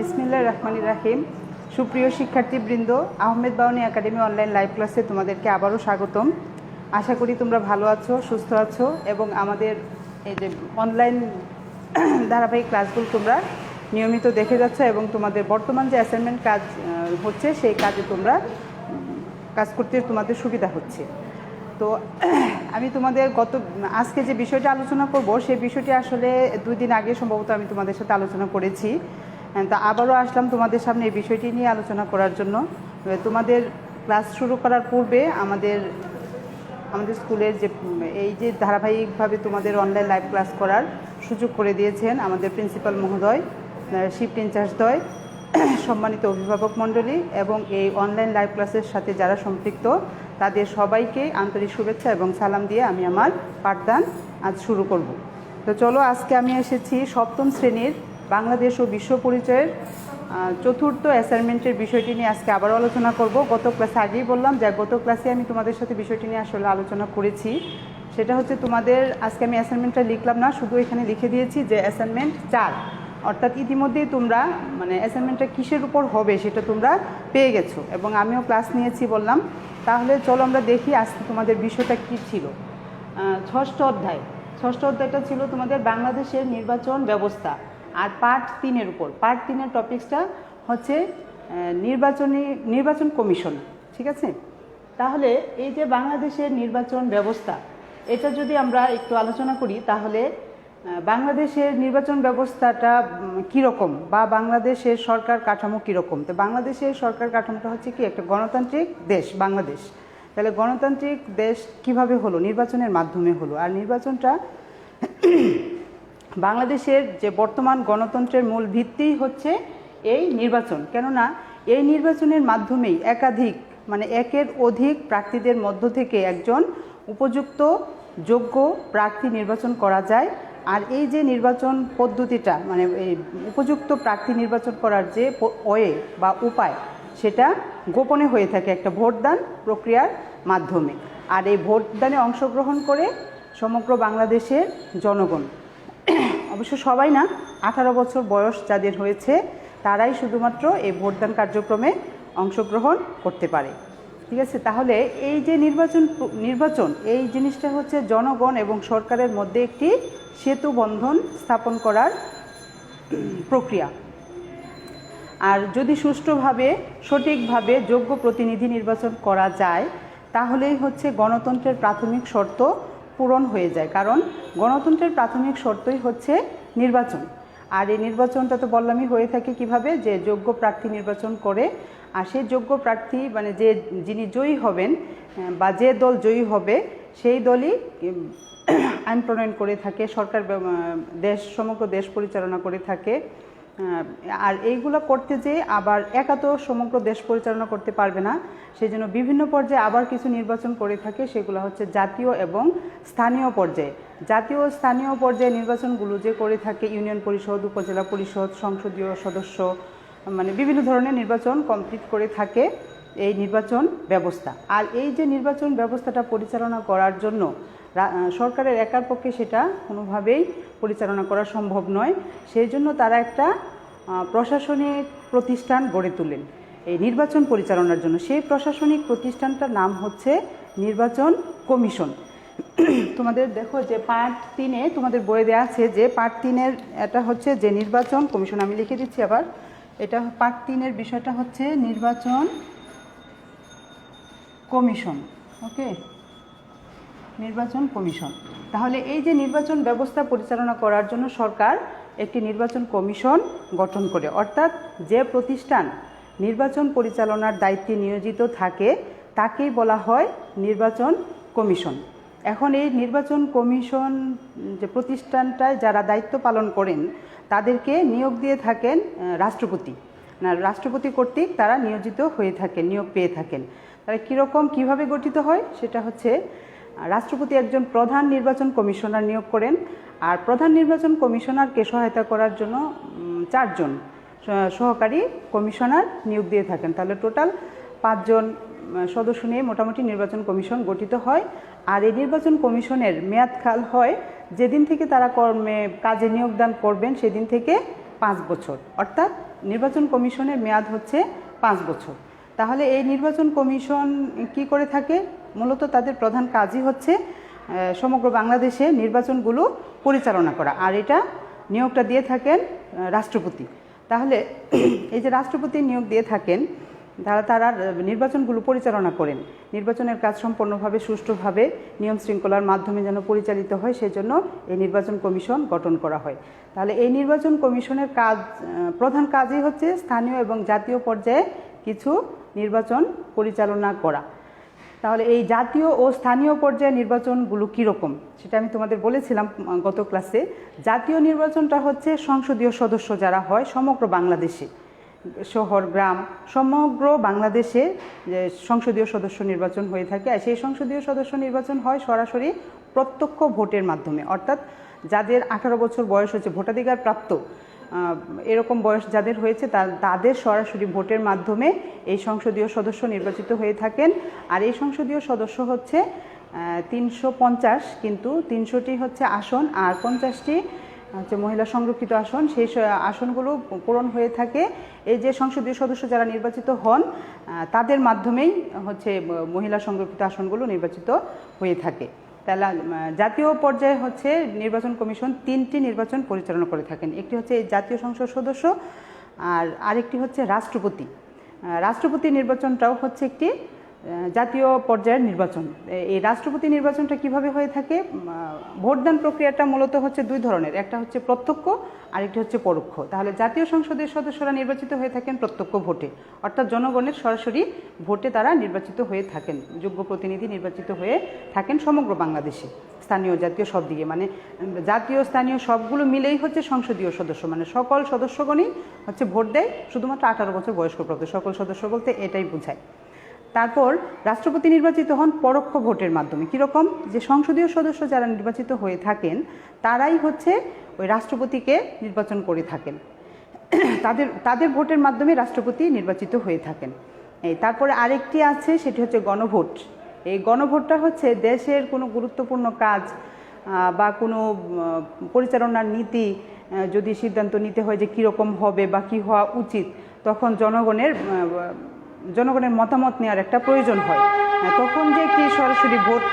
বিসমিল্লাহ রহমানি রাহিম। সুপ্রিয় শিক্ষার্থীবৃন্দ, Ahmed Bauni academy online live ক্লাসে তোমাদেরকে আবারও স্বাগতম। আশা করি তোমরা ভালো আছো, সুস্থ আছো এবং আমাদের এই যে অনলাইন ধারাবাহিক ক্লাসগুলো তোমরা নিয়মিত দেখে যাচ্ছ এবং তোমাদের বর্তমান যে অ্যাসাইনমেন্ট কাজ হচ্ছে সেই কাজে তোমরা কাজ করতে তোমাদের সুবিধা হচ্ছে। তো আমি তোমাদের গত, আজকে যে বিষয়টা আলোচনা করব, সেই বিষয়টি আসলে দুই দিন আগে সম্ভবত আমি তোমাদের সাথে আলোচনা করেছি। তা আবারও আসলাম তোমাদের সামনে এই বিষয়টি নিয়ে আলোচনা করার জন্য। তোমাদের ক্লাস শুরু করার পূর্বে আমাদের আমাদের স্কুলের যে, এই যে ধারাবাহিকভাবে তোমাদের অনলাইন লাইভ ক্লাস করার সুযোগ করে দিয়েছেন আমাদের প্রিন্সিপাল মহোদয় শিফট ইনচার্জদ্বয় সম্মানিত অভিভাবক মণ্ডলী এবং এই অনলাইন লাইভ ক্লাসের সাথে যারা সম্পৃক্ত, তাদের সবাইকে আন্তরিক শুভেচ্ছা এবং সালাম দিয়ে আমি আমার পাঠদান আজ শুরু করব। তো চলো আজকে আমি এসেছি সপ্তম শ্রেণির বাংলাদেশ ও বিশ্ব পরিচয়ের চতুর্থ অ্যাসাইনমেন্টের বিষয়টি নিয়ে আজকে আবারও আলোচনা করব। গত ক্লাসে আগেই বললাম যে গত ক্লাসে আমি তোমাদের সাথে বিষয়টি নিয়ে আসলে আলোচনা করেছি। সেটা হচ্ছে তোমাদের, আজকে আমি অ্যাসাইনমেন্টটা লিখলাম না, শুধু এখানে লিখে দিয়েছি যে অ্যাসাইনমেন্ট চার। অর্থাৎ ইতিমধ্যেই তোমরা মানে অ্যাসাইনমেন্টটা কিসের উপর হবে সেটা তোমরা পেয়ে গেছো এবং আমিও ক্লাস নিয়েছি বললাম। তাহলে চলো আমরা দেখি আজকে তোমাদের বিষয়টা কী ছিল। ষষ্ঠ অধ্যায়। ষষ্ঠ অধ্যায়টা ছিল তোমাদের বাংলাদেশের নির্বাচন ব্যবস্থা। আর পার্ট তিনের উপর। পার্ট তিনের টপিক্সটা হচ্ছে নির্বাচনী, নির্বাচন কমিশন, ঠিক আছে? তাহলে এই যে বাংলাদেশের নির্বাচন ব্যবস্থা, এটা যদি আমরা একটু আলোচনা করি, তাহলে বাংলাদেশের নির্বাচন ব্যবস্থাটা কীরকম বা বাংলাদেশের সরকার কাঠামো কীরকম? তো বাংলাদেশের সরকার কাঠামোটা হচ্ছে কি, একটা গণতান্ত্রিক দেশ, বাংলাদেশ। তাহলে গণতান্ত্রিক দেশ কীভাবে হলো? নির্বাচনের মাধ্যমে হলো। আর নির্বাচনটা বাংলাদেশের যে বর্তমান গণতন্ত্রের মূল ভিত্তিই হচ্ছে এই নির্বাচন। কেননা এই নির্বাচনের মাধ্যমেই একাধিক মানে একের অধিক প্রার্থীদের মধ্য থেকে একজন উপযুক্ত, যোগ্য প্রার্থী নির্বাচন করা যায়। আর এই যে নির্বাচন পদ্ধতিটা মানে এই উপযুক্ত প্রার্থী নির্বাচন করার যে ওয়ে বা উপায়, সেটা গোপনে হয়ে থাকে একটা ভোটদান প্রক্রিয়ার মাধ্যমে। আর এই ভোটদানে অংশগ্রহণ করে সমগ্র বাংলাদেশের জনগণ অবশ্য সবাই না, আঠারো বছর বয়স যাদের হয়েছে, তারাই শুধুমাত্র এই ভোটদান কার্যক্রমে অংশগ্রহণ করতে পারে। ঠিক আছে? তাহলে এই যে নির্বাচন নির্বাচন, এই জিনিসটা হচ্ছে জনগণ এবং সরকারের মধ্যে একটি সেতু বন্ধন স্থাপন করার প্রক্রিয়া। আর যদি সুষ্ঠুভাবে, সঠিকভাবে যোগ্য প্রতিনিধি নির্বাচন করা যায়, তাহলেই হচ্ছে গণতন্ত্রের প্রাথমিক শর্ত পূরণ হয়ে যায়। কারণ গণতন্ত্রের প্রাথমিক শর্তই হচ্ছে নির্বাচন। আর এই নির্বাচনটা তো বললামই হয়ে থাকে কীভাবে? যে যোগ্য প্রার্থী নির্বাচন করে, আর সেই যোগ্য প্রার্থী মানে যে যিনি জয়ী হবেন বা যে দল জয়ী হবে, সেই দলই আইন প্রণয়ন করে থাকে, সরকার দেশ, সমগ্র দেশ পরিচালনা করে থাকে। আর এইগুলো করতে যেয়ে আবার একা তো সমগ্র দেশ পরিচালনা করতে পারবে না সেই জন্য বিভিন্ন পর্যায়ে আবার কিছু নির্বাচন করে থাকে, সেগুলো হচ্ছে জাতীয় এবং স্থানীয় পর্যায়ে। জাতীয় স্থানীয় পর্যায়ে নির্বাচনগুলো যে করে থাকে ইউনিয়ন পরিষদ, উপজেলা পরিষদ, সংসদীয় সদস্য মানে বিভিন্ন ধরনের নির্বাচন কমপ্লিট করে থাকে এই নির্বাচন ব্যবস্থা। আর এই যে নির্বাচন ব্যবস্থাটা পরিচালনা করার জন্য সরকারের একার পক্ষে সেটা কোনোভাবেই পরিচালনা করা সম্ভব নয়। সেই জন্য তারা একটা প্রশাসনিক প্রতিষ্ঠান গড়ে তোলেন এই নির্বাচন পরিচালনার জন্য। সেই প্রশাসনিক প্রতিষ্ঠানটার নাম হচ্ছে নির্বাচন কমিশন। তোমাদের দেখো যে পার্ট তিনে তোমাদের বইয়ে দেওয়া আছে যে পার্ট তিনের এটা হচ্ছে যে নির্বাচন কমিশন, আমি লিখে দিচ্ছি আবার। এটা পার্ট তিনের বিষয়টা হচ্ছে নির্বাচন কমিশন, ওকে? নির্বাচন কমিশন। তাহলে এই যে নির্বাচন ব্যবস্থা পরিচালনা করার জন্য সরকার একটি নির্বাচন কমিশন গঠন করে, অর্থাৎ যে প্রতিষ্ঠান নির্বাচন পরিচালনার দায়িত্বে নিয়োজিত থাকে, তাকেই বলা হয় নির্বাচন কমিশন। এখন এই নির্বাচন কমিশন যে প্রতিষ্ঠানটায় যারা দায়িত্ব পালন করেন, তাদেরকে নিয়োগ দিয়ে থাকেন রাষ্ট্রপতি। না, রাষ্ট্রপতি কর্তৃক তারা নিয়োজিত হয়ে থাকেন, নিয়োগ পেয়ে থাকেন। তারা কীরকম, কীভাবে গঠিত হয়? সেটা হচ্ছে রাষ্ট্রপতি একজন প্রধান নির্বাচন কমিশনার নিয়োগ করেন, আর প্রধান নির্বাচন কমিশনারকে সহায়তা করার জন্য চারজন সহকারী কমিশনার নিয়োগ দিয়ে থাকেন। তাহলে টোটাল পাঁচজন সদস্য নিয়ে মোটামুটি নির্বাচন কমিশন গঠিত হয়। আর এই নির্বাচন কমিশনের মেয়াদকাল হয়, যেদিন থেকে তারা কর্মে, কাজে নিয়োগদান করবেন, সেদিন থেকে পাঁচ বছর। অর্থাৎ নির্বাচন কমিশনের মেয়াদ হচ্ছে পাঁচ বছর। তাহলে এই নির্বাচন কমিশন কি করে থাকে? মূলত তাদের প্রধান কাজই হচ্ছে সমগ্র বাংলাদেশে নির্বাচনগুলো পরিচালনা করা। আর এটা নিয়োগটা দিয়ে থাকেন রাষ্ট্রপতি। তাহলে এই যে রাষ্ট্রপতি নিয়োগ দিয়ে থাকেন, তারা তারা নির্বাচনগুলো পরিচালনা করেন। নির্বাচনের কাজ সম্পূর্ণভাবে সুষ্ঠুভাবে, নিয়ম শৃঙ্খলার মাধ্যমে যেন পরিচালিত হয়, সেজন্য এই নির্বাচন কমিশন গঠন করা হয়। তাহলে এই নির্বাচন কমিশনের কাজ প্রধান কাজই হচ্ছে স্থানীয় এবং জাতীয় পর্যায়ে কিছু নির্বাচন পরিচালনা করা। তাহলে এই জাতীয় ও স্থানীয় পর্যায়ে নির্বাচনগুলো কীরকম? সেটা আমি তোমাদের বলেছিলাম গত ক্লাসে। জাতীয় নির্বাচনটা হচ্ছে সংসদীয় সদস্য যারা হয় সমগ্র বাংলাদেশে। শহর, গ্রাম, সমগ্র বাংলাদেশে সংসদীয় সদস্য নির্বাচন হয়ে থাকে। আর সেই সংসদীয় সদস্য নির্বাচন হয় সরাসরি প্রত্যক্ষ ভোটের মাধ্যমে। অর্থাৎ যাদের আঠারো বছর বয়স হচ্ছে ভোটাধিকার প্রাপ্ত এরকম বয়স যাদের হয়েছে তাদের সরাসরি ভোটের মাধ্যমে এই সংসদীয় সদস্য নির্বাচিত হয়ে থাকেন। আর এই সংসদীয় সদস্য হচ্ছে তিনশো পঞ্চাশ, কিন্তু তিনশোটি হচ্ছে আসন, আর পঞ্চাশটি হচ্ছে মহিলা সংরক্ষিত আসন। সেই আসনগুলো পূরণ হয়ে থাকে। এই যে সংসদীয় সদস্য যারা নির্বাচিত হন তাদের মাধ্যমেই হচ্ছে মহিলা সংরক্ষিত আসনগুলো নির্বাচিত হয়ে থাকে। তাহলে জাতীয় পর্যায়ে হচ্ছে নির্বাচন কমিশন তিনটি নির্বাচন পরিচালনা করে থাকেন। একটি হচ্ছে জাতীয় সংসদ সদস্য আর আরেকটি হচ্ছে রাষ্ট্রপতি। রাষ্ট্রপতি নির্বাচনটাও হচ্ছে একটি জাতীয় পর্যায়ের নির্বাচন। এই রাষ্ট্রপতি নির্বাচনটা কীভাবে হয়ে থাকে? ভোটদান প্রক্রিয়াটা মূলত হচ্ছে দুই ধরনের। একটা হচ্ছে প্রত্যক্ষ, আরেকটি হচ্ছে পরোক্ষ। তাহলে জাতীয় সংসদের সদস্যরা নির্বাচিত হয়ে থাকেন প্রত্যক্ষ ভোটে। অর্থাৎ জনগণের সরাসরি ভোটে তারা নির্বাচিত হয়ে থাকেন। যোগ্য প্রতিনিধি নির্বাচিত হয়ে থাকেন সমগ্র বাংলাদেশে। স্থানীয় জাতীয় সব দিকে। মানে জাতীয়, স্থানীয় সবগুলো মিলেই হচ্ছে সংসদীয় সদস্য। মানে সকল সদস্যগণই হচ্ছে ভোট দেয়, শুধুমাত্র আঠারো বছর বয়স্ক সকল সদস্য বলতে এটাই বোঝায়। তারপর রাষ্ট্রপতি নির্বাচিত হন পরোক্ষ ভোটের মাধ্যমে। কীরকম? যে সংসদীয় সদস্য যারা নির্বাচিত হয়ে থাকেন, তারাই হচ্ছে ওই রাষ্ট্রপতিকে নির্বাচন করে থাকেন। তাদের তাদের ভোটের মাধ্যমে রাষ্ট্রপতি নির্বাচিত হয়ে থাকেন। এই তারপরে আরেকটি আছে, সেটি হচ্ছে গণভোট। এই গণভোটটা হচ্ছে দেশের কোনো গুরুত্বপূর্ণ কাজ বা কোনো পরিচালনার নীতি যদি সিদ্ধান্ত নিতে হয় যে কীরকম হবে বা কী হওয়া উচিত, তখন জনগণের জনগণের মতামত নেওয়ার একটা প্রয়োজন হয়। তখন যে কি সরাসরি ভোট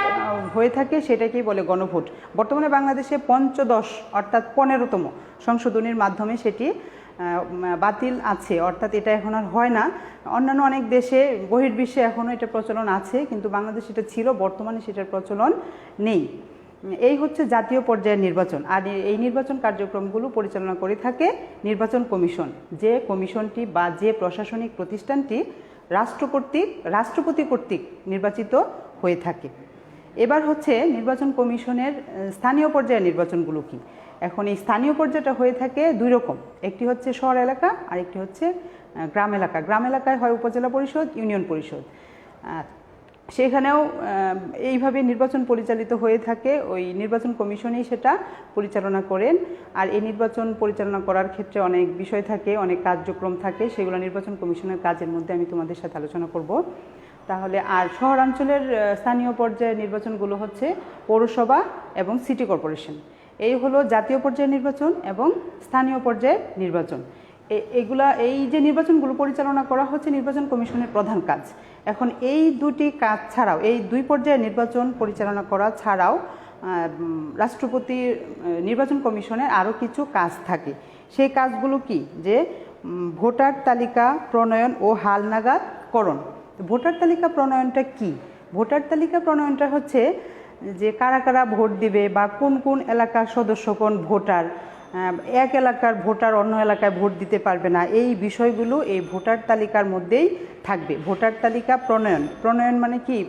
হয়ে থাকে সেটাকেই বলে গণভোট। বর্তমানে বাংলাদেশে পঞ্চদশ অর্থাৎ পনেরোতম সংশোধনীর মাধ্যমে সেটি বাতিল আছে। অর্থাৎ এটা এখন আর হয় না। অন্যান্য অনেক দেশে বহির্বিশ্বে এখনও এটা প্রচলন আছে, কিন্তু বাংলাদেশ এটা ছিল, বর্তমানে সেটার প্রচলন নেই। এই হচ্ছে জাতীয় পর্যায়ের নির্বাচন। আর এই নির্বাচন কার্যক্রমগুলো পরিচালনা করে থাকে নির্বাচন কমিশন। যে কমিশনটি বা যে প্রশাসনিক প্রতিষ্ঠানটি রাষ্ট্র কর্তৃক রাষ্ট্রপতি কর্তৃক নির্বাচিত হয়ে থাকে। এবার হচ্ছে নির্বাচন কমিশনের স্থানীয় পর্যায়ের নির্বাচনগুলো কি? এখন এই স্থানীয় পর্যায়টা হয়ে থাকে দুই রকম। একটি হচ্ছে শহর এলাকা আর একটি হচ্ছে গ্রাম এলাকা। গ্রাম এলাকায় হয় উপজেলা পরিষদ, ইউনিয়ন পরিষদ। সেখানেও এইভাবে নির্বাচন পরিচালিত হয়ে থাকে। ওই নির্বাচন কমিশনই সেটা পরিচালনা করেন। আর এই নির্বাচন পরিচালনা করার ক্ষেত্রে অনেক বিষয় থাকে, অনেক কার্যক্রম থাকে। সেগুলো নির্বাচন কমিশনের কাজের মধ্যে আমি তোমাদের সাথে আলোচনা করব। তাহলে, আর শহরাঞ্চলের স্থানীয় পর্যায়ের নির্বাচনগুলো হচ্ছে পৌরসভা এবং সিটি কর্পোরেশন। এই হলো জাতীয় পর্যায়ের নির্বাচন এবং স্থানীয় পর্যায়ের নির্বাচন। এগুলা, এই যে নির্বাচনগুলো পরিচালনা করা হচ্ছে নির্বাচন কমিশনের প্রধান কাজ। এখন এই দুটি কাজ ছাড়াও, এই দুই পর্যায়ে নির্বাচন পরিচালনা করা ছাড়াও রাষ্ট্রপতির নির্বাচন কমিশনের আরও কিছু কাজ থাকে। সেই কাজগুলো কি? যে ভোটার তালিকা প্রণয়ন ও হালনাগাদকরণ ভোটার তালিকা প্রণয়নটা কি? ভোটার তালিকা প্রণয়নটা হচ্ছে যে কারা কারা ভোট দিবে বা কোন কোন এলাকার সদস্যগণ ভোটার এক এলাকার ভোটার অন্য এলাকায় ভোট দিতে পারবে না। এই বিষয়গুলো এই ভোটার তালিকার মধ্যেই থাকবে। ভোটার তালিকা প্রণয়ন। প্রণয়ন মানে কি?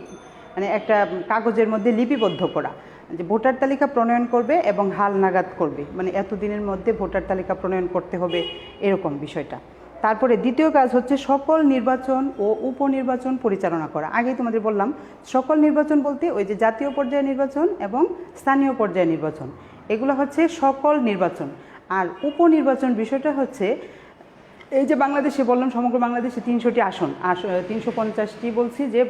মানে একটা কাগজের মধ্যে লিপিবদ্ধ করা। যে ভোটার তালিকা প্রণয়ন করবে এবং হাল নাগাদ করবে। মানে এতদিনের মধ্যে ভোটার তালিকা প্রণয়ন করতে হবে এরকম বিষয়টা। তারপরে দ্বিতীয় কাজ হচ্ছে সকল নির্বাচন ও উপনির্বাচন পরিচালনা করা। আগেই তোমাদের বললাম, সকল নির্বাচন বলতে ওই যে জাতীয় পর্যায়ে নির্বাচন এবং স্থানীয় পর্যায়ে নির্বাচন। এগুলো হচ্ছে সকল নির্বাচন। আর উপনির্বাচন বিষয়টা হচ্ছে, এই যে বাংলাদেশে বললাম, সমগ্র বাংলাদেশে তিনশোটি আসন। আস তিনশো পঞ্চাশটি বলছি যে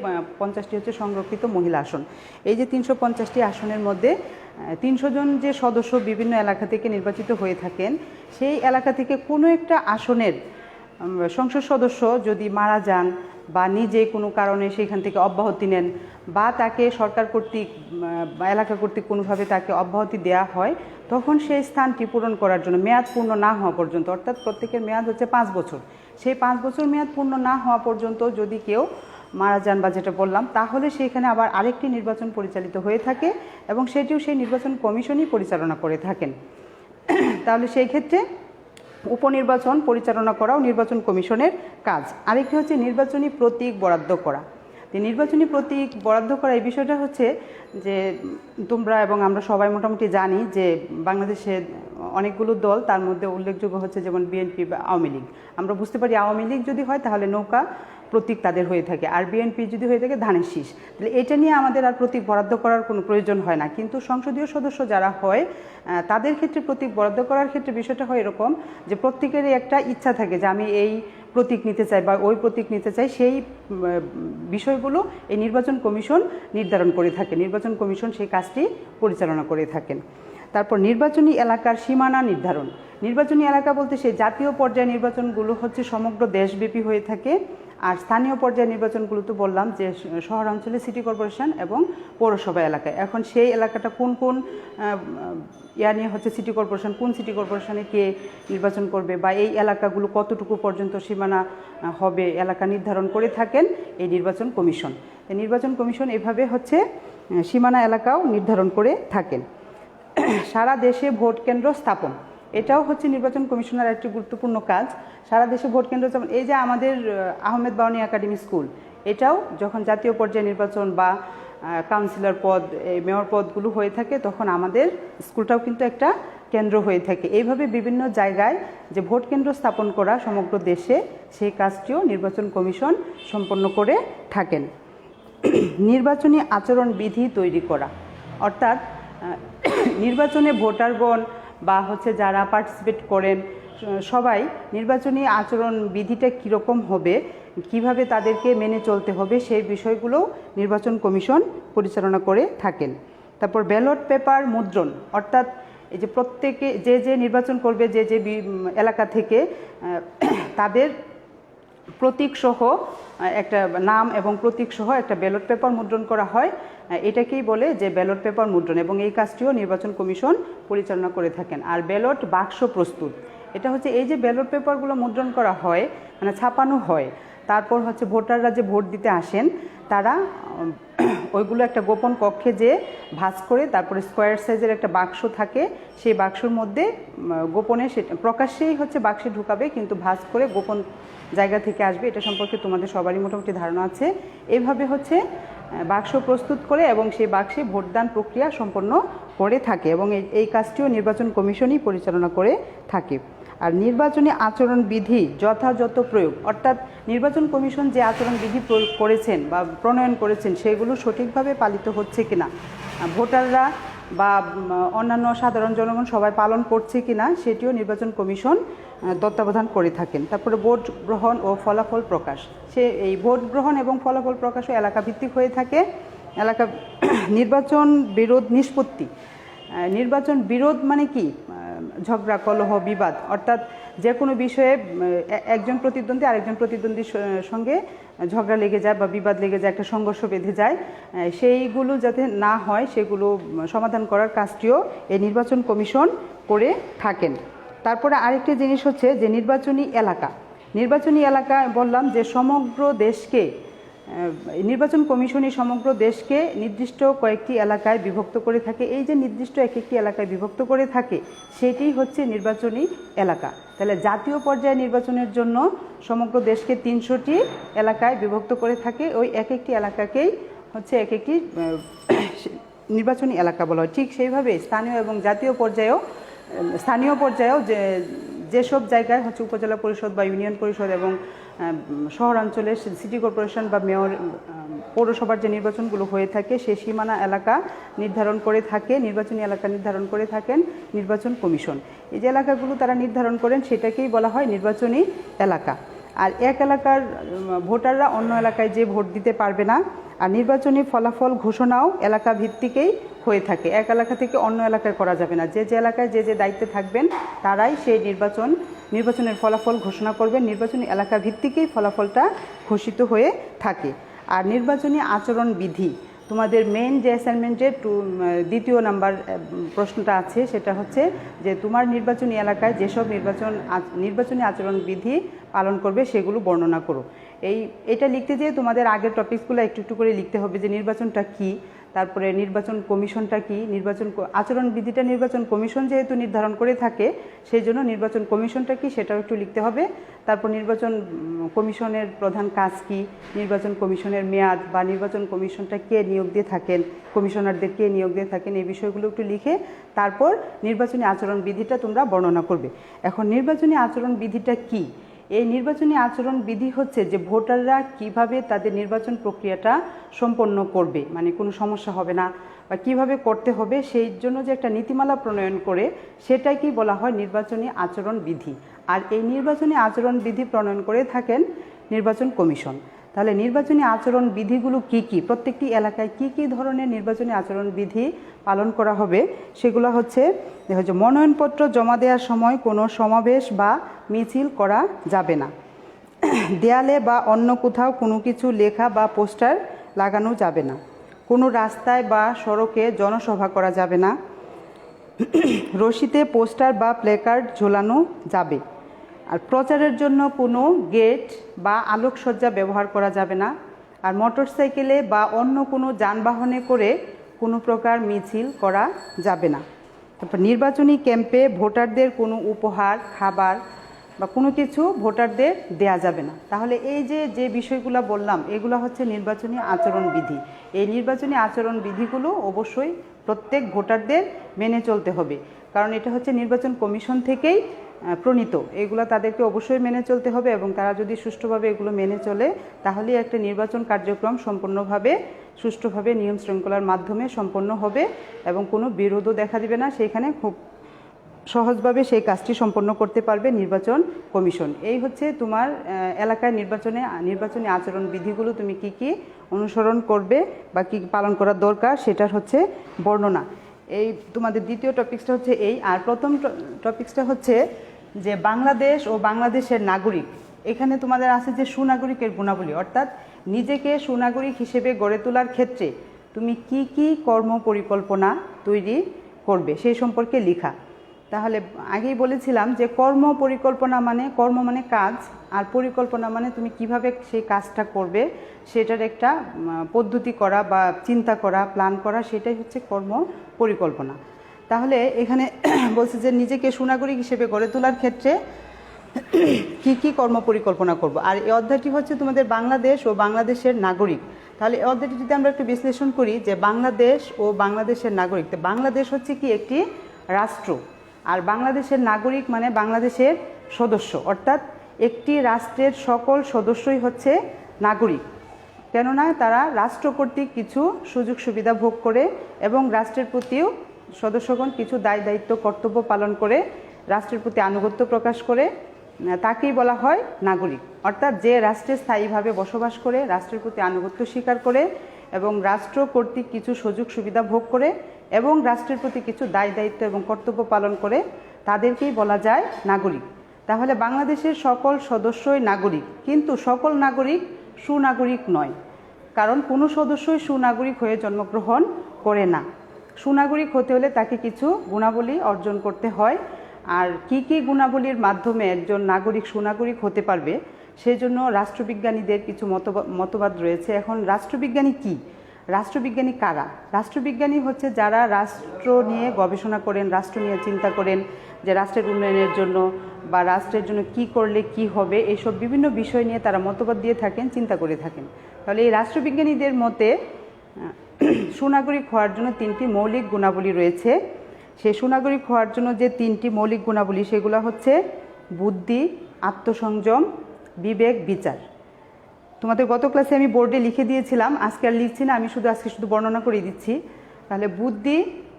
পঞ্চাশটি হচ্ছে সংরক্ষিত মহিলা আসন। এই যে তিনশো পঞ্চাশটি আসনের মধ্যে তিনশো জন যে সদস্য বিভিন্ন এলাকা থেকে নির্বাচিত হয়ে থাকেন, সেই এলাকা থেকে কোনো একটা আসনের সংসদ সদস্য যদি মারা যান বা নিজে কোনো কারণে সেখান থেকে অব্যাহতি নেন বা তাকে সরকার কর্তৃক এলাকা কর্তৃক কোনোভাবে তাকে অব্যাহতি দেওয়া হয়, তখন সেই স্থানটি পূরণ করার জন্য মেয়াদ পূর্ণ না হওয়া পর্যন্ত, অর্থাৎ প্রত্যেকের মেয়াদ হচ্ছে পাঁচ বছর। সেই পাঁচ বছর মেয়াদ পূর্ণ না হওয়া পর্যন্ত যদি কেউ মারা যান বা যেটা বললাম, তাহলে সেখানে আবার আরেকটি নির্বাচন পরিচালিত হয়ে থাকে এবং সেটিও সেই নির্বাচন কমিশনই পরিচালনা করে থাকেন। তাহলে সেই ক্ষেত্রে উপনির্বাচন পরিচালনা করাও নির্বাচন কমিশনের কাজ। আরেকটি হচ্ছে নির্বাচনী প্রতীক বরাদ্দ করা। তো নির্বাচনী প্রতীক বরাদ্দ করা এই বিষয়টা হচ্ছে যে তোমরা এবং আমরা সবাই মোটামুটি জানি যে বাংলাদেশে অনেকগুলো দল তার মধ্যে উল্লেখযোগ্য হচ্ছে যেমন বিএনপি বা আওয়ামী লীগ। আমরা বুঝতে পারি আওয়ামী লীগ যদি হয় তাহলে নৌকা প্রতীক তাদের হয়ে থাকে আর বিএনপি যদি হয়ে থাকে ধানের শীষ। তাহলে এটা নিয়ে আমাদের আর প্রতীক বরাদ্দ করার কোনো প্রয়োজন হয় না। কিন্তু সংসদীয় সদস্য যারা হয় তাদের ক্ষেত্রে প্রতীক বরাদ্দ করার ক্ষেত্রে বিষয়টা হয় এরকম যে প্রত্যেকেরই একটা ইচ্ছা থাকে যে আমি এই প্রতীক নিতে চাই বা ওই প্রতীক নিতে চাই সেই বিষয়গুলো এই নির্বাচন কমিশন নির্ধারণ করে থাকে নির্বাচন কমিশন সেই কাজটি পরিচালনা করে থাকেন। তারপর নির্বাচনী এলাকার সীমানা নির্ধারণ। নির্বাচনী এলাকা বলতে সেই জাতীয় পর্যায়ে নির্বাচনগুলো হচ্ছে সমগ্র দেশব্যাপী হয়ে থাকে। আর স্থানীয় পর্যায়ে নির্বাচনগুলো তো বললাম যে শহরাঞ্চলে সিটি কর্পোরেশন এবং পৌরসভা এলাকায় এখন সেই এলাকাটা কোন কোন ইয়া নিয়ে হচ্ছে সিটি কর্পোরেশন কোন সিটি কর্পোরেশনে কে নির্বাচন করবে বা এই এলাকাগুলো কতটুকু পর্যন্ত সীমানা হবে এলাকা নির্ধারণ করে থাকেন এই নির্বাচন কমিশন। নির্বাচন কমিশন এভাবে হচ্ছে সীমানা এলাকাও নির্ধারণ করে থাকেন। সারা দেশে ভোট কেন্দ্র স্থাপন। এটাও হচ্ছে নির্বাচন কমিশনের একটি গুরুত্বপূর্ণ কাজ। সারা দেশে ভোট কেন্দ্র যেমন, এই যে আমাদের আহমেদ বাউনি একাডেমি স্কুল, এটাও যখন জাতীয় পর্যায়ে নির্বাচন বা কাউন্সিলর পদ এই মেয়র পদগুলো হয়ে থাকে, তখন আমাদের স্কুলটাও কিন্তু একটা কেন্দ্র হয়ে থাকে। এইভাবে বিভিন্ন জায়গায় যে ভোট কেন্দ্র স্থাপন করা সমগ্র দেশে, সেই কাজটিও নির্বাচন কমিশন সম্পন্ন করে থাকেন। নির্বাচনী আচরণ বিধি তৈরি করা। অর্থাৎ নির্বাচনে ভোটারগণ বা হচ্ছে যারা পার্টিসিপেট করেন, সবাই নির্বাচনী আচরণ বিধিটা কীরকম হবে, কীভাবে তাদেরকে মেনে চলতে হবে, সেই বিষয়গুলো নির্বাচন কমিশন পরিচালনা করে থাকেন। তারপর ব্যালট পেপার মুদ্রণ, অর্থাৎ এই যে প্রত্যেকে, যে যে নির্বাচন করবে, যে যে এলাকা থেকে তাদের প্রতীক সহ একটা নাম এবং প্রতীকসহ একটা ব্যালট পেপার মুদ্রণ করা হয়। এটাকেই বলে যে ব্যালট পেপার মুদ্রণ এবং এই কাজটিও নির্বাচন কমিশন পরিচালনা করে থাকেন। আর ব্যালট বাক্স প্রস্তুত। এটা হচ্ছে এই যে ব্যালট পেপারগুলো মুদ্রণ করা হয় মানে ছাপানো হয়, তারপর হচ্ছে ভোটাররা যে ভোট দিতে আসেন, তারা ওইগুলো একটা গোপন কক্ষে যে ভাঁজ করে তারপরে স্কোয়ার সাইজের একটা বাক্স থাকে, সেই বাক্সর মধ্যে গোপনে সেটা, প্রকাশ্যেই হচ্ছে বাক্সে ঢুকাবে, কিন্তু ভাঁজ করে গোপন জায়গা থেকে আসবে, এটা সম্পর্কে তোমাদের সবারই মোটামুটি ধারণা আছে। এভাবে হচ্ছে বাক্স প্রস্তুত করে এবং সেই বাক্সে ভোটদান প্রক্রিয়া সম্পন্ন করে থাকে এবং এই এই কাজটিও নির্বাচন কমিশনই পরিচালনা করে থাকে। আর নির্বাচনী আচরণ বিধি যথাযথ প্রয়োগ, অর্থাৎ নির্বাচন কমিশন যে আচরণ বিধি প্রয়োগ করেছেন বা প্রণয়ন করেছেন, সেগুলো সঠিকভাবে পালিত হচ্ছে কিনা, ভোটাররা বা অন্যান্য সাধারণ জনগণ সবাই পালন করছে কিনা, সেটিও নির্বাচন কমিশন তত্ত্বাবধান করে থাকেন। তারপরে ভোট গ্রহণ ও ফলাফল প্রকাশ, সে এই ভোট গ্রহণ এবং ফলাফল প্রকাশও এলাকাভিত্তিক হয়ে থাকে। এলাকা, নির্বাচন বিরোধ নিষ্পত্তি নির্বাচন বিরোধ মানে কি? ঝগড়া, কলহ, বিবাদ, অর্থাৎ যে কোনো বিষয়ে একজন প্রতিদ্বন্দ্বী আরেকজন প্রতিদ্বন্দ্বীর সঙ্গে ঝগড়া লেগে যায় বা বিবাদ লেগে যায়, একটা সংঘর্ষ বেঁধে যায় সেইগুলো যাতে না হয়, সেগুলো সমাধান করার কাজটিও এই নির্বাচন কমিশন করে থাকেন। তারপরে আরেকটি জিনিস হচ্ছে যে নির্বাচনী এলাকা। নির্বাচনী এলাকা বললাম যে সমগ্র দেশকে নির্বাচন কমিশনই সমগ্র দেশকে নির্দিষ্ট কয়েকটি এলাকায় বিভক্ত করে থাকে। এই যে নির্দিষ্ট এক একটি এলাকায় বিভক্ত করে থাকে, সেটি হচ্ছে নির্বাচনী এলাকা। তাহলে জাতীয় পর্যায়ে নির্বাচনের জন্য সমগ্র দেশকে তিনশোটি এলাকায় বিভক্ত করে থাকে। ওই এক একটি এলাকাকেই হচ্ছে এক একটি নির্বাচনী এলাকা বলা হয়। ঠিক সেইভাবে স্থানীয় এবং জাতীয় পর্যায়েও, স্থানীয় পর্যায়েও যে, যেসব জায়গায় হচ্ছে উপজেলা পরিষদ বা ইউনিয়ন পরিষদ এবং শহরাঞ্চলে সিটি কর্পোরেশন বা মেয়র পৌরসভার যে নির্বাচনগুলো হয়ে থাকে, সে সীমানা এলাকা নির্ধারণ করে থাকে, নির্বাচনী এলাকা নির্ধারণ করে থাকেন নির্বাচন কমিশন। এই যে এলাকাগুলো তারা নির্ধারণ করেন, সেটাকেই বলা হয় নির্বাচনী এলাকা। আর এক এলাকার ভোটাররা অন্য এলাকায় যে ভোট দিতে পারবে না, আর নির্বাচনী ফলাফল ঘোষণাও এলাকা ভিত্তিকেই হয়ে থাকে। এক এলাকা থেকে অন্য এলাকায় করা যাবে না। যে যে এলাকায় যে যে দায়িত্বে থাকবেন, তারাই সেই নির্বাচন, নির্বাচনের ফলাফল ঘোষণা করবেন। নির্বাচনী এলাকা ভিত্তিকেই ফলাফলটা ঘোষিত হয়ে থাকে। আর নির্বাচনী আচরণ বিধি, তোমাদের মেন যে অ্যাসাইনমেন্টের টু দ্বিতীয় নাম্বার প্রশ্নটা আছে, সেটা হচ্ছে যে, তোমার নির্বাচনী এলাকায় যেসব নির্বাচন নির্বাচনী আচরণ বিধি পালন করবে, সেগুলো বর্ণনা করো। এই, এটা লিখতে যেয়ে তোমাদের আগের টপিকসগুলো একটু একটু করে লিখতে হবে যে, নির্বাচনটা কি? তারপরে নির্বাচন কমিশনটা কি? নির্বাচন ক- আচরণ বিধিটা নির্বাচন কমিশন যেহেতু নির্ধারণ করে থাকে, সেই জন্য নির্বাচন কমিশনটা কি সেটাও একটু লিখতে হবে। তারপর নির্বাচন কমিশনের প্রধান কাজ কি? নির্বাচন কমিশনের মেয়াদ বা নির্বাচন কমিশনটা কে নিয়োগ দিয়ে থাকেন? কমিশনারদের কে নিয়োগ দিয়ে থাকেন? এই বিষয়গুলো একটু লিখে তারপর নির্বাচনী আচরণ বিধিটা তোমরা বর্ণনা করবে। এখন নির্বাচনী আচরণ বিধিটা কি? এই নির্বাচনী আচরণ বিধি হচ্ছে যে ভোটাররা কীভাবে তাদের নির্বাচন প্রক্রিয়াটা সম্পন্ন করবে মানে কোনো সমস্যা হবে না বা কীভাবে করতে হবে সেই জন্য যে একটা নীতিমালা প্রণয়ন করে সেটাকেই বলা হয় নির্বাচনী আচরণ বিধি। আর এই নির্বাচনী আচরণ বিধি প্রণয়ন করে থাকেন নির্বাচন কমিশন। তাহলে নির্বাচনী আচরণ বিধিগুলো কি কি? প্রত্যেকটি এলাকায় কি কি ধরনের নির্বাচনী আচরণ বিধি পালন করা হবে? সেগুলো হচ্ছে যাচ্ছে মনোনয়নপত্র জমা দেওয়ার সময় কোনো সমাবেশ বা মিছিল করা যাবে না। দেয়ালে বা অন্য কোথাও কোনো কিছু লেখা বা পোস্টার লাগানো যাবে না। কোনো রাস্তায় বা সড়কে জনসভা করা যাবে না। রশিতে পোস্টার বা প্লেকার্ড ঝোলানো যাবে। আর প্রচারের জন্য কোনো গেট বা আলোকসজ্জা ব্যবহার করা যাবে না। আর মোটরসাইকেলে বা অন্য কোনো যানবাহনে করে কোনো প্রকার মিছিল করা যাবে না। তারপর নির্বাচনী ক্যাম্পে ভোটারদের কোনো উপহার, খাবার বা কোনো কিছু ভোটারদের দেয়া যাবে না। তাহলে এই যে যে বিষয়গুলো বললাম, এগুলো হচ্ছে নির্বাচনী আচরণ বিধি। এই নির্বাচনী আচরণ বিধিগুলো অবশ্যই প্রত্যেক ভোটারদের মেনে চলতে হবে। কারণ এটা হচ্ছে নির্বাচন কমিশন থেকেই প্রণীত। এগুলো তাদেরকে অবশ্যই মেনে চলতে হবে এবং তারা যদি সুষ্ঠুভাবে এগুলো মেনে চলে তাহলে একটা নির্বাচন কার্যক্রম সম্পূর্ণভাবে, সুষ্ঠুভাবে নিয়ম শৃঙ্খলার মাধ্যমে সম্পন্ন হবে এবং কোনো বিরোধও দেখা দিবে না। সেইখানে খুব সহজভাবে সেই কাজটি সম্পন্ন করতে পারবে নির্বাচন কমিশন। এই হচ্ছে তোমার এলাকায় নির্বাচনে, নির্বাচনী আচরণ বিধিগুলো তুমি কি কি অনুসরণ করবে বা কি পালন করার দরকার সেটার হচ্ছে বর্ণনা। এই তোমাদের দ্বিতীয় টপিক্সটা হচ্ছে এই। আর প্রথম টপিক্সটা হচ্ছে যে বাংলাদেশ ও বাংলাদেশের নাগরিক, এখানে তোমাদের আছে যে সুনাগরিকের গুণাবলী, অর্থাৎ নিজেকে সুনাগরিক হিসেবে গড়ে তোলার ক্ষেত্রে তুমি কি কি কর্ম পরিকল্পনা তৈরি করবে সেই সম্পর্কে লেখা। তাহলে আগেই বলেছিলাম যে কর্ম পরিকল্পনা মানে কর্ম মানে কাজ, আর পরিকল্পনা মানে তুমি কীভাবে সেই কাজটা করবে, সেটার একটা পদ্ধতি করা বা চিন্তা করা প্ল্যান করা, সেটাই হচ্ছে কর্ম পরিকল্পনা। তাহলে এখানে বলছে যে নিজেকে সুনাগরিক হিসেবে গড়ে তোলার ক্ষেত্রে কি কি কর্ম পরিকল্পনা করব? আর এই অধ্যায়টি হচ্ছে তোমাদের বাংলাদেশ ও বাংলাদেশের নাগরিক। তাহলে এই অধ্যায়টি যদি আমরা একটু বিশ্লেষণ করি যে বাংলাদেশ ও বাংলাদেশের নাগরিক, তো বাংলাদেশ হচ্ছে কি একটি রাষ্ট্র? আর বাংলাদেশের নাগরিক মানে বাংলাদেশের সদস্য, অর্থাৎ একটি রাষ্ট্রের সকল সদস্যই হচ্ছে নাগরিক। কেননা তারা রাষ্ট্র কর্তৃক কিছু সুযোগ সুবিধা ভোগ করে এবং রাষ্ট্রের প্রতিও সদস্যগণ কিছু দায় দায়িত্ব, কর্তব্য পালন করে রাষ্ট্রের প্রতি আনুগত্য প্রকাশ করে তাকেই বলা হয় নাগরিক। অর্থাৎ যে রাষ্ট্রে স্থায়ীভাবে বসবাস করে, রাষ্ট্রের প্রতি আনুগত্য স্বীকার করে এবং রাষ্ট্র কর্তৃক কিছু সুযোগ সুবিধা ভোগ করে এবং রাষ্ট্রের প্রতি কিছু দায় দায়িত্ব এবং কর্তব্য পালন করে, তাদেরকেই বলা যায় নাগরিক। তাহলে বাংলাদেশের সকল সদস্যই নাগরিক, কিন্তু সকল নাগরিক সুনাগরিক নয়। কারণ কোনো সদস্যই সুনাগরিক হয়ে জন্মগ্রহণ করে না। সুনাগরিক হতে হলে তাকে কিছু গুণাবলী অর্জন করতে হয়। আর কি কি গুণাবলীর মাধ্যমে একজন নাগরিক সুনাগরিক হতে পারবে, সেজন্য রাষ্ট্রবিজ্ঞানীদের কিছু মতবা- মতবাদ রয়েছে। এখন রাষ্ট্রবিজ্ঞানী কি? রাষ্ট্রবিজ্ঞানী কারা? রাষ্ট্রবিজ্ঞানী হচ্ছে যারা রাষ্ট্র নিয়ে গবেষণা করেন, রাষ্ট্র নিয়ে চিন্তা করেন যে রাষ্ট্রের উন্নয়নের জন্য বা রাষ্ট্রের জন্য কি করলে কি হবে, এইসব বিভিন্ন বিষয় নিয়ে তারা মতবাদ দিয়ে থাকেন, চিন্তা করে থাকেন। তাহলে এই রাষ্ট্রবিজ্ঞানীদের মতে সুনাগরিক হওয়ার জন্য তিনটি মৌলিক গুণাবলী রয়েছে। সেই সুনাগরিক হওয়ার জন্য যে তিনটি মৌলিক গুণাবলী, সেগুলো হচ্ছে বুদ্ধি, আত্মসংযম, বিবেক, বিচার। তোমাদের গত ক্লাসে আমি বোর্ডে লিখে দিয়েছিলাম, আজকে আর লিখছি না, আমি শুধু আজকে শুধু বর্ণনা করে দিচ্ছি। তাহলে বুদ্ধি,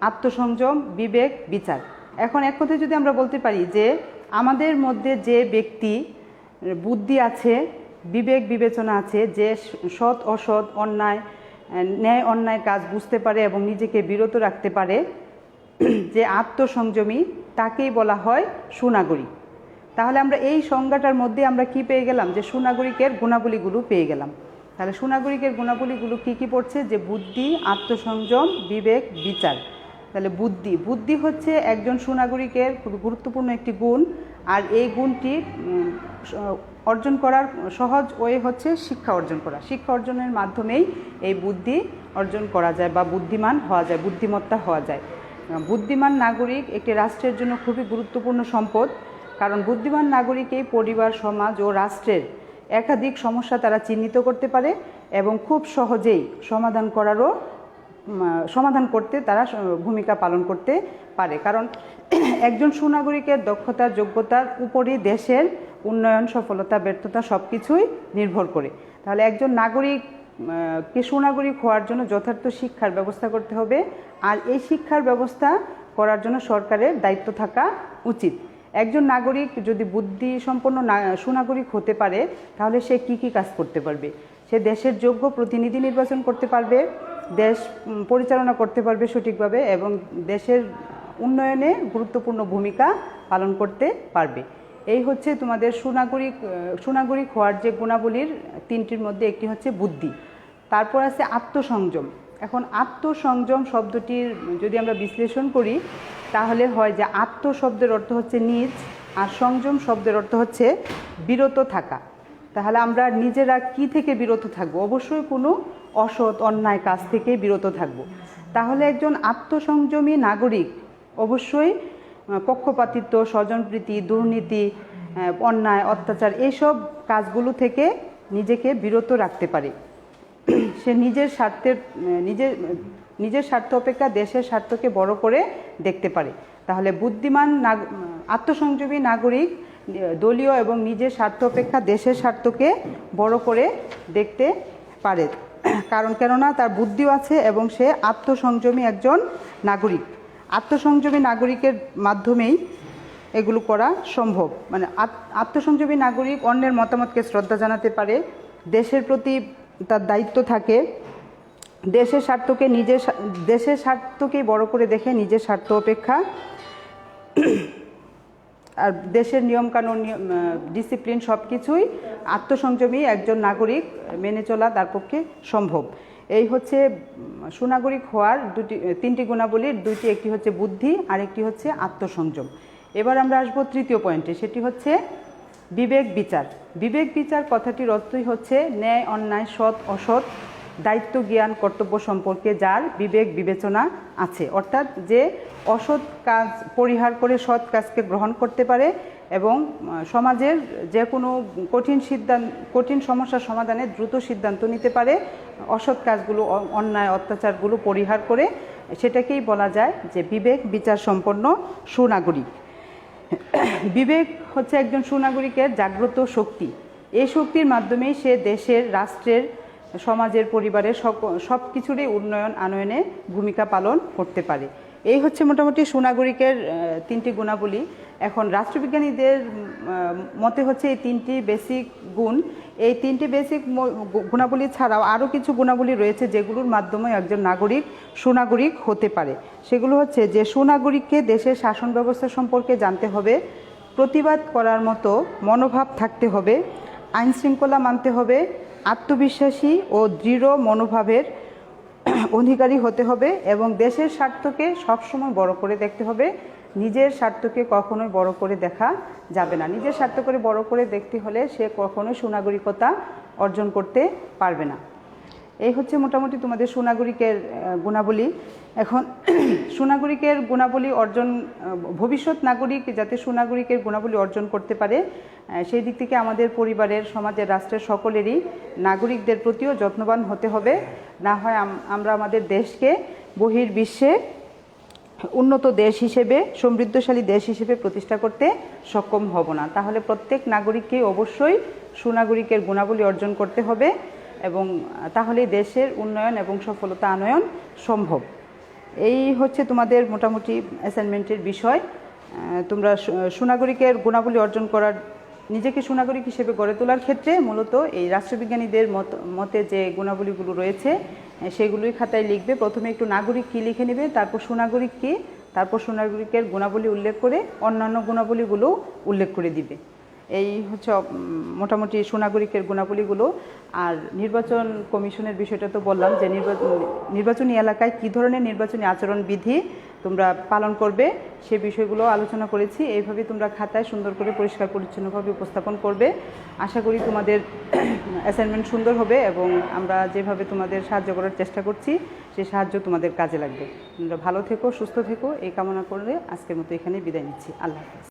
আত্মসংযম, বিবেক, বিচার। এখন এক কথায় যদি আমরা বলতে পারি যে আমাদের মধ্যে যে ব্যক্তি, বুদ্ধি আছে, বিবেক বিবেচনা আছে, যে সৎ, অসৎ, অন্যায় ন্যায় অন্যায় কাজ বুঝতে পারে এবং নিজেকে বিরত রাখতে পারে, যে আত্মসংযমী তাকেই বলা হয় সুনাগরিক। তাহলে আমরা এই সংজ্ঞাটার মধ্যে আমরা কি পেয়ে গেলাম? যে সুনাগরিকের গুণাবলীগুলো পেয়ে গেলাম। তাহলে সুনাগরিকের গুণাবলীগুলো কি কি পড়ছে? যে বুদ্ধি, আত্মসংযম, বিবেক, বিচার। তাহলে বুদ্ধি। বুদ্ধি হচ্ছে একজন সুনাগরিকের খুব গুরুত্বপূর্ণ একটি গুণ, আর এই গুণটি অর্জন করার সহজ ওয়ে হচ্ছে শিক্ষা অর্জন করা। শিক্ষা অর্জনের মাধ্যমেই এই বুদ্ধি অর্জন করা যায় বা বুদ্ধিমান হওয়া যায়, বুদ্ধিমত্তা হওয়া যায়। বুদ্ধিমান নাগরিক একটি রাষ্ট্রের জন্য খুবই গুরুত্বপূর্ণ সম্পদ, কারণ বুদ্ধিমান নাগরিকই পরিবার, সমাজ ও রাষ্ট্রের একাধিক সমস্যা তারা চিহ্নিত করতে পারে এবং খুব সহজেই সমাধান করারও সমাধান করতে তারা ভূমিকা পালন করতে পারে। কারণ একজন সুনাগরিকের দক্ষতা যোগ্যতার উপরই দেশের উন্নয়ন, সফলতা, ব্যর্থতা সব কিছুই নির্ভর করে। তাহলে একজন নাগরিক কে সুনাগরিক হওয়ার জন্য যথার্থ শিক্ষার ব্যবস্থা করতে হবে আর এই শিক্ষার ব্যবস্থা করার জন্য সরকারের দায়িত্ব থাকা উচিত। একজন নাগরিক যদি বুদ্ধি সম্পন্ন সুনাগরিক হতে পারে, তাহলে সে কি কি কাজ করতে পারবে? সে দেশের যোগ্য প্রতিনিধি নির্বাচন করতে পারবে, দেশ পরিচালনা করতে পারবে সঠিকভাবে এবং দেশের উন্নয়নে গুরুত্বপূর্ণ ভূমিকা পালন করতে পারবে। এই হচ্ছে তোমাদের সুনাগরিক আহ, সুনাগরিক হওয়ার যে গুণাবলীর তিনটির মধ্যে একটি হচ্ছে বুদ্ধি। তারপর আছে আত্মসংযম। এখন আত্মসংযম শব্দটির যদি আমরা বিশ্লেষণ করি তাহলে হয় যে আত্ম শব্দের অর্থ হচ্ছে নিজ আর সংযম শব্দের অর্থ হচ্ছে বিরত থাকা। তাহলে আমরা নিজেরা কি থেকে বিরত থাকব? অবশ্যই কোনো অসৎ অন্যায় কাজ থেকে বিরত থাকব। তাহলে একজন আত্মসংযমী নাগরিক অবশ্যই পক্ষপাতিত্ব, স্বজনপ্রীতি, দুর্নীতি অন্যায়, অত্যাচার, এইসব কাজগুলো থেকে নিজেকে বিরত রাখতে পারে। সে নিজের স্বার্থের নিজের নিজের স্বার্থ অপেক্ষা দেশের স্বার্থকে বড় করে দেখতে পারে। তাহলে বুদ্ধিমান আত্মসংযমী নাগরিক, দলীয় এবং নিজের স্বার্থ অপেক্ষা দেশের স্বার্থকে বড় করে দেখতে পারে। কারণ, কেননা তার বুদ্ধিও আছে এবং সে আত্মসংযমী একজন নাগরিক। আত্মসংযমী নাগরিকের মাধ্যমেই এগুলো করা সম্ভব। মানে আত- আত্মসংযমী নাগরিক অন্যের মতামতকে শ্রদ্ধা জানাতে পারে, দেশের প্রতি তার দায়িত্ব থাকে, দেশের স্বার্থকে নিজের দেশের স্বার্থকেই বড় করে দেখে নিজের স্বার্থ অপেক্ষা, আর দেশের নিয়মকানুন ডিসিপ্লিন সব কিছুই আত্মসংযমী একজন নাগরিক মেনে চলা তার পক্ষে সম্ভব। এই হচ্ছে সুনাগরিক হওয়ার দুটি, তিনটি গুণাবলীর দুইটি, একটি হচ্ছে বুদ্ধি আর একটি হচ্ছে আত্মসংযম। এবার আমরা আসব তৃতীয় পয়েন্টে, সেটি হচ্ছে বিবেক বিচার। বিবেক বিচার কথাটির অর্থই হচ্ছে ন্যায়, অন্যায়, সৎ, অসৎ, দায়িত্ব, জ্ঞান, কর্তব্য সম্পর্কে যার বিবেক বিবেচনা আছে। অর্থাৎ যে অসৎ কাজ, পরিহার করে সৎ কাজকে গ্রহণ করতে পারে এবং সমাজের যে কোনো কঠিন সিদ্ধান্ত কঠিন সমস্যার সমাধানে দ্রুত সিদ্ধান্ত নিতে পারে, অসৎ কাজগুলো অন্যায় অত্যাচারগুলো পরিহার করে, সেটাকেই বলা যায় যে বিবেক বিচার সম্পন্ন সুনাগরিক। বিবেক হচ্ছে একজন সুনাগরিকের জাগ্রত শক্তি। এই শক্তির মাধ্যমেই সে দেশের, রাষ্ট্রের, সমাজের, পরিবারের সব কিছুরই উন্নয়ন, আনয়নে ভূমিকা পালন করতে পারে। এই হচ্ছে মোটামুটি সুনাগরিকের তিনটি গুণাবলী। এখন রাষ্ট্রবিজ্ঞানীদের মতে হচ্ছে এই তিনটি বেসিক গুণ। এই তিনটি বেসিক গুণাবলী ছাড়াও আরও কিছু গুণাবলী রয়েছে যেগুলোর মাধ্যমে একজন নাগরিক সুনাগরিক হতে পারে। সেগুলো হচ্ছে যে সুনাগরিককে দেশের শাসন ব্যবস্থা সম্পর্কে জানতে হবে, প্রতিবাদ করার মতো মনোভাব থাকতে হবে আইন শৃঙ্খলা মানতে হবে, আত্মবিশ্বাসী ও দৃঢ় মনোভাবের অধিকারী হতে হবে এবং দেশের স্বার্থকে সবসময় বড় করে দেখতে হবে। নিজের স্বার্থকে কখনোই বড় করে দেখা যাবে না। নিজের স্বার্থ করে বড় করে দেখতে হলে সে কখনোই সুনাগরিকতা অর্জন করতে পারবে না। এই হচ্ছে মোটামুটি তোমাদের সুনাগরিকের গুণাবলী। এখন সুনাগরিকের গুণাবলী অর্জন ভবিষ্যৎ নাগরিক যাতে সুনাগরিকের গুণাবলী অর্জন করতে পারে সেই দিক থেকে আমাদের পরিবারের, সমাজের, রাষ্ট্রের সকলেরই নাগরিকদের প্রতিও যত্নবান হতে হবে। না হয় আমরা আমাদের দেশকে বহির্বিশ্বে উন্নত দেশ হিসেবে, সমৃদ্ধশালী দেশ হিসেবে প্রতিষ্ঠা করতে সক্ষম হব না। তাহলে প্রত্যেক নাগরিককে অবশ্যই সুনাগরিকের গুণাবলী অর্জন করতে হবে এবং তাহলে দেশের উন্নয়ন এবং সফলতা আনয়ন সম্ভব। এই হচ্ছে তোমাদের মোটামুটি অ্যাসাইনমেন্টের বিষয়। তোমরা সুনাগরিকের গুণাবলী অর্জন করার নিজেকে সুনাগরিক হিসেবে গড়ে তোলার ক্ষেত্রে মূলত এই রাষ্ট্রবিজ্ঞানীদের মত, মতে যে গুণাবলীগুলো রয়েছে সেগুলোই খাতায় লিখবে। প্রথমে একটু নাগরিক কী লিখে নেবে, তারপর সুনাগরিক কী, তারপর সুনাগরিকের গুণাবলী উল্লেখ করে অন্যান্য গুণাবলীগুলো উল্লেখ করে দিবে। এই হচ্ছে মোটামুটি সুনাগরিকের গুণাবলীগুলো। আর নির্বাচন কমিশনের বিষয়টা তো বললাম যে নির্বাচন নির্বাচনী এলাকায় কী ধরনের নির্বাচনী আচরণ বিধি তোমরা পালন করবে, সে বিষয়গুলো আলোচনা করেছি। এইভাবে তোমরা খাতায় সুন্দর করে পরিষ্কার পরিচ্ছন্নভাবে উপস্থাপন করবে। আশা করি তোমাদের অ্যাসাইনমেন্ট সুন্দর হবে এবং আমরা যেভাবে তোমাদের সাহায্য করার চেষ্টা করছি সেই সাহায্য তোমাদের কাজে লাগবে। তোমরা ভালো থেকো, সুস্থ থেকো, এই কামনা করলে আজকের মতো এখানে বিদায় নিচ্ছি। আল্লাহ হাফেজ।